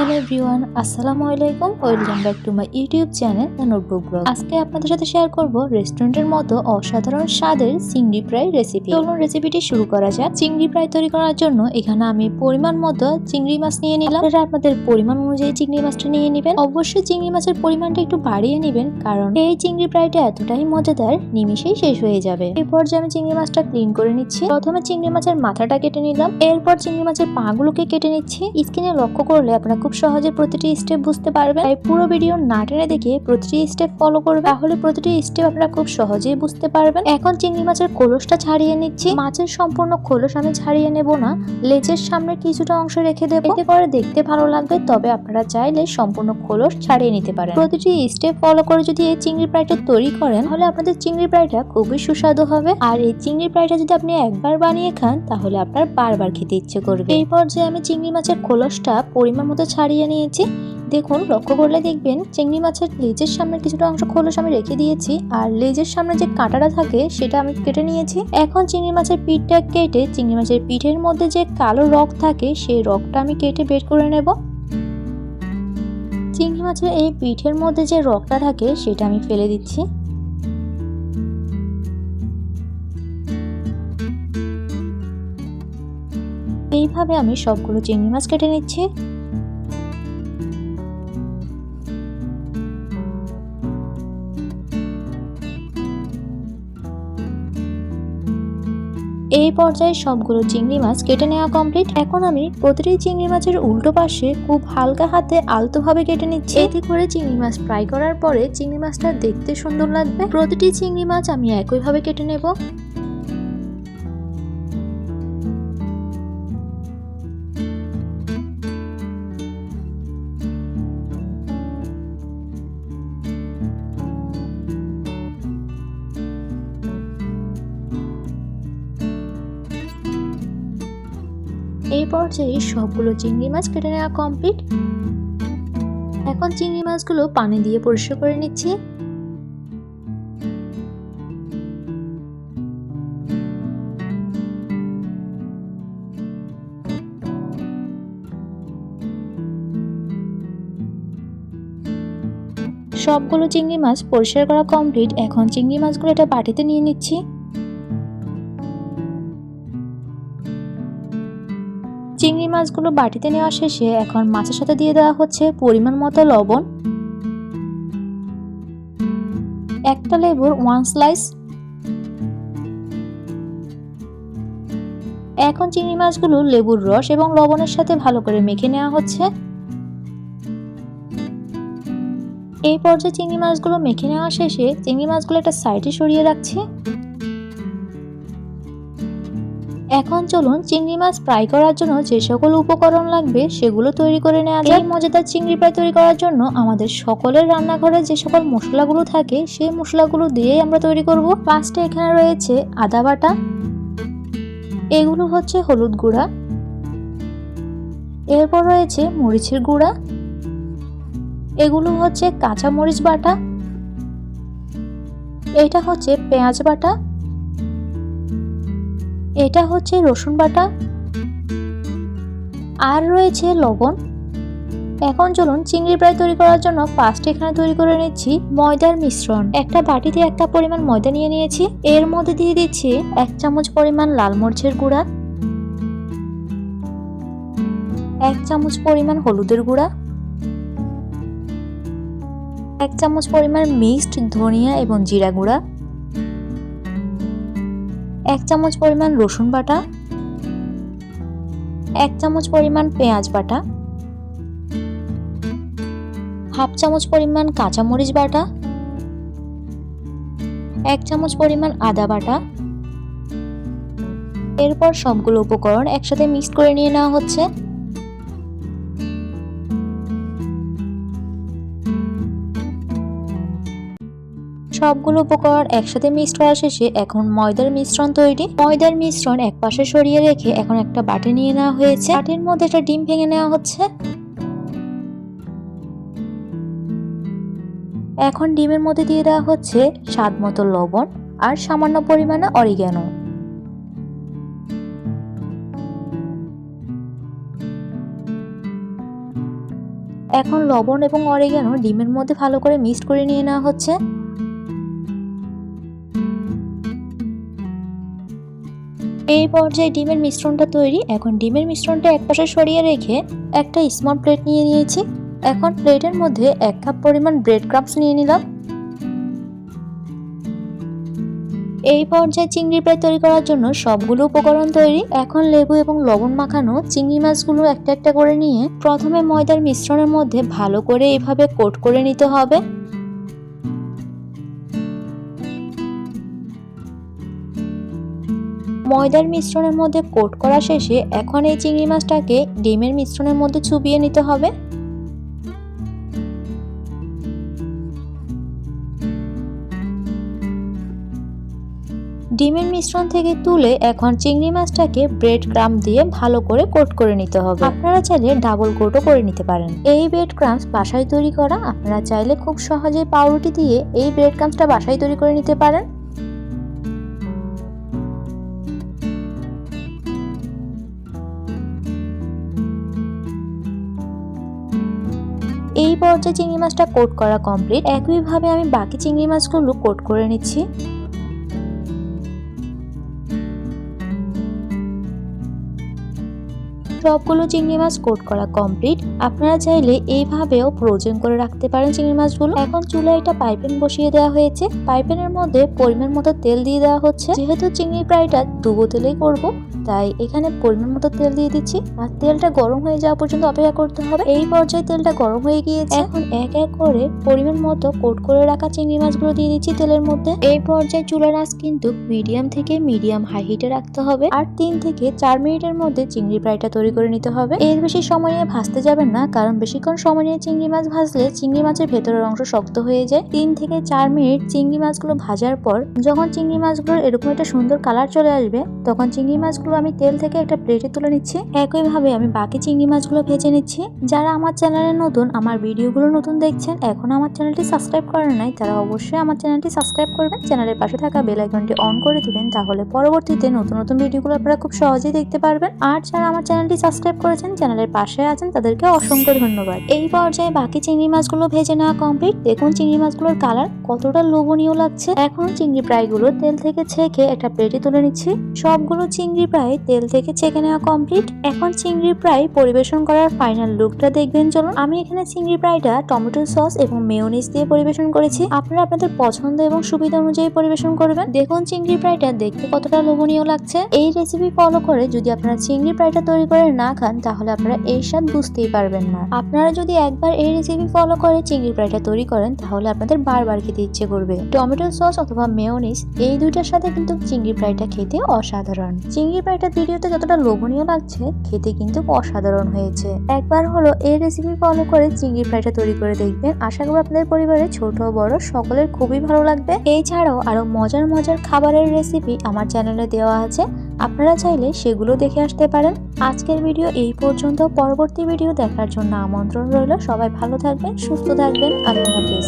Hello everyone আসসালামু আলাইকুম। Welcome back to my YouTube channel the notebook blog আজকে আপনাদের সাথে শেয়ার করব রেস্টুরেন্টের মতো অসাধারণ স্বাদের চিংড়ি ফ্রাই রেসিপি চলুন রেসিপিটি শুরু করা যাক। চিংড়ি ফ্রাই তৈরি করার জন্য এখানে আমি পরিমাণ মতো চিংড়ি মাছ নিয়ে নিলাম। আপনারা আপনাদের পরিমাণ অনুযায়ী চিংড়ি মাছটা নিয়ে নেবেন। অবশ্যই চিংড়ি মাছের পরিমাণটা একটু বাড়িয়ে নেবেন, কারণ এই চিংড়ি ফ্রাইটা এতটাই মজাদার, নিমিশেই শেষ হয়ে যাবে। এই পর্যায়ে আমি চিংড়ি মাছটা ক্লিন করে নিচ্ছি, প্রথমে চিংড়ি মাছের মাথাটা কেটে নিলাম। এরপর চিংড়ি মাছের পাগুলোকে কেটে নিচ্ছি। স্কিনে লক্ষ্য করলে আপনারা খুব সহজে প্রতিটি স্টেপ বুঝতে পারবেন। তাই পুরো ভিডিও না টেনে দেখে প্রতিটি স্টেপ ফলো করবে তাহলে প্রতিটি স্টেপ আপনারা খুব সহজেই বুঝতে পারবেন। এখন চিংড়ি মাছের খোলসটা ছাড়িয়ে নিচ্ছি। মাছের সম্পূর্ণ খোলস আমি ছাড়িয়ে নেব না। লেজের সামনে কিছুটা অংশ রেখে দেবো। এতে করে দেখতে ভালো লাগবে, তবে আপনারা চাইলে সম্পূর্ণ খোলস ছাড়িয়ে নিতে পারেন। প্রতিটি স্টেপ ফলো করে যদি এই চিংড়ি ফ্রাইটা তৈরি করেন, তাহলে আপনাদের চিংড়ি ফ্রাইটা খুবই সুস্বাদু হবে। আর এই চিংড়ি ফ্রাইটা যদি আপনি একবার বানিয়ে খান, তাহলে আপনার বারবার খেতে ইচ্ছে করবে। এই পর্যায়ে আমি চিংড়ি মাছের খোলসটা পরিমাণ মতো ছাড়িয়ে নিয়েছি। দেখুন, লক্ষ্য করলে দেখবেন চিংড়ি মাছের লেজের সামনে কিছুটা অংশ খোলস আমি রেখে দিয়েছি আর লেজের সামনে যে কাঁটাটা থাকে সেটা আমি কেটে নিয়েছি। এখন চিংড়ি মাছের পিঠটা কেটে চিংড়ি মাছের পিঠের মধ্যে যে কালো রক থাকে সেই রকটা আমি কেটে বের করে নেব। চিংড়ি মাছের এই পিঠের মধ্যে যে রকটা থাকে সেটা আমি ফেলে দিচ্ছি। এইভাবে আমি সবগুলো চিংড়ি মাছ কেটে নিচ্ছি। এই পর্যায়ে সবগুলো চিংড়ি মাছ কেটে নেওয়া কমপ্লিট এখন আমি প্রতিটি চিংড়ি মাছের উল্টো পাশে খুব হালকা হাতে আলতোভাবে কেটে নিচ্ছি। এতে করে চিংড়ি মাছ ফ্রাই করার পরে চিংড়ি মাছটা দেখতে সুন্দর লাগবে। প্রতিটি চিংড়ি মাছ আমি একইভাবে কেটে নেব। এই পর্যায়ে সবগুলো চিংড়ি মাছ কেটে নেওয়া কমপ্লিট এখন চিংড়ি মাছগুলো পানি দিয়ে পরিষ্কার করে নিচ্ছি। সবগুলো চিংড়ি মাছ পরিষ্কার করা কমপ্লিট এখন চিংড়ি মাছগুলো এটা বাটিতে নিয়ে নিচ্ছি। চিংড়ি মাছগুলো বাটিতে নেওয়া শেষে এখন মাছের সাথে দিয়ে দেওয়া হচ্ছে পরিমাণ মতো লবণ। একটা লেবুর ওয়ান স্লাইস। এখন চিংড়ি মাছগুলো লেবুর রস এবং লবণের সাথে ভালো করে মেখে নেওয়া হচ্ছে। এই পর্যায়ে চিংড়ি মাছগুলো মেখে নেওয়া শেষে চিংড়ি মাছগুলো একটা সাইডে সরিয়ে রাখছি। এখন চলুন চিংড়ি মাছ ফ্রাই করার জন্য যে সকল উপকরণ লাগবে সেগুলো তৈরি করে নেওয়া যায়। মজাদার চিংড়ি ফ্রাই তৈরি করার জন্য আমাদের সকলের রান্নাঘরে যে সকল মশলাগুলো থাকে, সেই মশলাগুলো দিয়েই আমরা তৈরি করব। ফার্স্টে এখানে রয়েছে আদা বাটা, এগুলো হচ্ছে হলুদ গুঁড়া, এরপর রয়েছে মরিচের গুঁড়া, এগুলো হচ্ছে কাঁচা মরিচ বাটা, এটা হচ্ছে পেঁয়াজ বাটা এটা হচ্ছে রসুন বাটা। আর রয়েছে লবণ। এখন চলুন চিংড়ি ফ্রাই তৈরি করার জন্য ফার্স্ট এখানে তৈরি করে নিচ্ছি ময়দার মিশ্রণ। একটা বাটিতে একটা পরিমাণ ময়দা নিয়ে নিয়েছি। এর মধ্যে দিয়ে দিচ্ছি এক চামচ পরিমাণ লাল মরিচের গুঁড়া। এক চামচ পরিমাণ হলুদের গুঁড়া। এক চামচ পরিমাণ মিক্সড ধনিয়া এবং জিরা গুঁড়া। এক চামচ পরিমাণ রসুন বাটা, এক চামচ পরিমাণ পেঁয়াজ বাটা, হাফ চামচ পরিমাণ কাঁচামরিচ বাটা, এক চামচ পরিমাণ আদা বাটা। এরপর সবগুলো উপকরণ একসাথে মিক্স করে নিয়ে নেওয়া হচ্ছে। সবগুলো উপকরণ একসাথে মিক্সড করা শেষে এখন ময়দার মিশ্রণ তৈরি। ময়দার মিশ্রণ এক পাশে সরিয়ে রেখে এখন একটা বাটি নিয়ে নেওয়া হয়েছে। বাটির মধ্যে একটা ডিম ভেঙে নেওয়া হচ্ছে। এখন ডিমের মধ্যে দিয়ে দেওয়া হচ্ছে স্বাদ মতো লবণ আর সামান্য পরিমাণে অরিগ্যানো এখন লবণ এবং অরেগানো ডিমের মধ্যে ভালো করে মিক্সড করে নিয়ে নেওয়া হচ্ছে। এই পর্যায়ে ডিমের মিশ্রণটা তৈরি। এখন ডিমের মিশ্রণটা একপাশে সরিয়ে রেখে একটা স্মল প্লেট নিয়ে নিয়েছি। এখন প্লেটের মধ্যে এক কাপ পরিমাণ ব্রেড ক্রাম্পস নিয়ে নিলাম। এই পর্যায়ে চিংড়ি ফ্রাই তৈরি করার জন্য সবগুলো উপকরণ তৈরি। এখন লেবু এবং লবণ মাখানো চিংড়ি মাছগুলো একটা একটা করে নিয়ে প্রথমে ময়দার মিশ্রণের মধ্যে ভালো করে এভাবে কোট করে নিতে হবে। ময়দার মিশ্রণের মধ্যে কোট করা শেষে এখন এই চিংড়ি মাছটাকে ডিমের মিশ্রণের মধ্যে চুবিয়ে নিতে হবে। ডিমের মিশ্রণ থেকে তুলে এখন চিংড়ি মাছটাকে ব্রেড ক্রাম দিয়ে ভালো করে কোট করে নিতে হবে। আপনারা চাইলে ডাবল কোটও করে নিতে পারেন। এই ব্রেড ক্রামস বাসায় তৈরি করা আপনারা চাইলে খুব সহজে পাউরুটি দিয়ে এই ব্রেড ক্রামসটা বাসায় তৈরি করে নিতে পারেন। এই পর্যায়ে চিংড়ি মাছটা কোট করা কমপ্লিট একইভাবে আমি বাকি চিংড়ি মাছগুলো কোট করে নিচ্ছি। সবগুলো চিংড়ি মাছ কোট করা কমপ্লিট আপনারা চাইলে এইভাবেও ফ্রোজেন করে রাখতে পারেন চিংড়ি মাছগুলো। এখন চুলায় একটা পাইপেন বসিয়ে দেওয়া হয়েছে। পাইপেনের মধ্যে পরিমাণ মতো তেল দিয়ে দেওয়া হচ্ছে। যেহেতু চিংড়ি ফ্রাইটা ডুবো তেলেই করব তাই এখানে পরিমাণ মতো তেল দিয়ে দিচ্ছি। আর তেলটা গরম হয়ে যাওয়া পর্যন্ত অপেক্ষা করতে হবে। এই পর্যায়ে তেলটা গরম হয়ে গিয়েছে। এখন এক এক করে পরিমাণ মতো কোট করে রাখা চিংড়ি মাছগুলো দিয়ে দিচ্ছি তেলের মধ্যে। এই পর্যায়ে চুলার আঁচ কিন্তু মিডিয়াম থেকে মিডিয়াম হাই হিটে রাখতে হবে। আর তিন থেকে চার মিনিটের মধ্যে চিংড়ি ফ্রাইটা তৈরি করে নিতে হবে। এর বেশি সময় নিয়ে ভাজতে যাবেন না, কারণ বেশিক্ষণ সময় নিয়ে চিংড়ি মাছ ভাজলে চিংড়ি মাছের ভেতরের অংশ শক্ত হয়ে যায়। তিন থেকে চার মিনিট চিংড়ি মাছগুলো ভাজার পর যখন চিংড়ি মাছগুলোর এরকম একটা সুন্দর কালার চলে আসবে, তখন চিংড়ি মাছগুলো আমি তেল থেকে একটা প্লেটে তুলে নিচ্ছি। একইভাবে আমি বাকি চিংড়ি মাছগুলো ভেজে নিচ্ছি। যারা আমার চ্যানেলে নতুন, আমার ভিডিওগুলো নতুন দেখছেন, এখন আমার চ্যানেলটি সাবস্ক্রাইব করেন নাই, তারা অবশ্যই আমার চ্যানেলটি সাবস্ক্রাইব করবেন। চ্যানেলের পাশে থাকা বেল আইকনটি অন করে দিবেন, তাহলে পরবর্তীতে নতুন নতুন ভিডিওগুলো আপনারা খুব সহজেই দেখতে পারবেন। আর যারা আমার চ্যানেলটি সাবস্ক্রাইব করেছেন, চ্যানেলের পাশে আছেন, তাদেরকে অসংখ্য ধন্যবাদ। এই পর্যায়ে বাকি চিংড়ি মাছগুলো ভেজে নেওয়া কমপ্লিট দেখুন চিংড়ি মাছগুলোর কালার কতটা লোভনীয় লাগছে। এখন চিংড়ি প্রায়গুলো তেল থেকে ছেঁকে একটা প্লেটে তুলে নিচ্ছি। সবগুলো চিংড়ি ফ্রাই তেল থেকে ছেঁকে নেওয়া কমপ্লিট এখন চিংড়ি ফ্রাই পরিবেশন করার ফাইনাল লুকটা দেখবেন। চলুন, আমি এখানে চিংড়ি ফ্রাইটা টমেটো সস এবং মেয়োনিজ দিয়ে পরিবেশন করেছি। আপনারা আপনাদের পছন্দ এবং সুবিধা অনুযায়ী পরিবেশন করবেন। দেখুন, চিংড়ি ফ্রাইটা দেখতে কতটা লোভনীয় লাগছে। এই রেসিপি ফলো করে যদি আপনারা চিংড়ি ফ্রাইটা তৈরি করে না খান, তাহলে আপনারা এই স্বাদ বুঝতেই পারবেন না। আপনারা যদি একবার এই রেসিপি ফলো করে চিংড়ি ফ্রাইটা তৈরি করেন, তাহলে আপনাদের বারবার খেতে ইচ্ছে করবে। টমেটো সস অথবা মেয়োনিজ এই দুইটার সাথে কিন্তু চিংড়ি ফ্রাইটা খেতে অসাধারণ। চিংড়ি ফ্রাইটা ভিডিওতে যতটা লোভনীয় লাগছে, খেতে কিন্তু অসাধারণ হয়েছে। একবার হলো এই রেসিপি ফলো করে চিংড়ি ফ্রাইটা তৈরি করে দেখবেন। আশা করি আপনাদের পরিবারে ছোট বড় সকলের খুবই ভালো লাগবে। এছাড়াও আরও মজার মজার খাবারের রেসিপি আমার চ্যানেলে দেওয়া আছে। আপনারা চাইলে সেগুলো দেখে আসতে পারেন। আজকের ভিডিও এই পর্যন্ত। পরবর্তী ভিডিও দেখার জন্য আমন্ত্রণ রইল। সবাই ভালো থাকবেন, সুস্থ থাকবেন। আল্লাহ হাফিজ।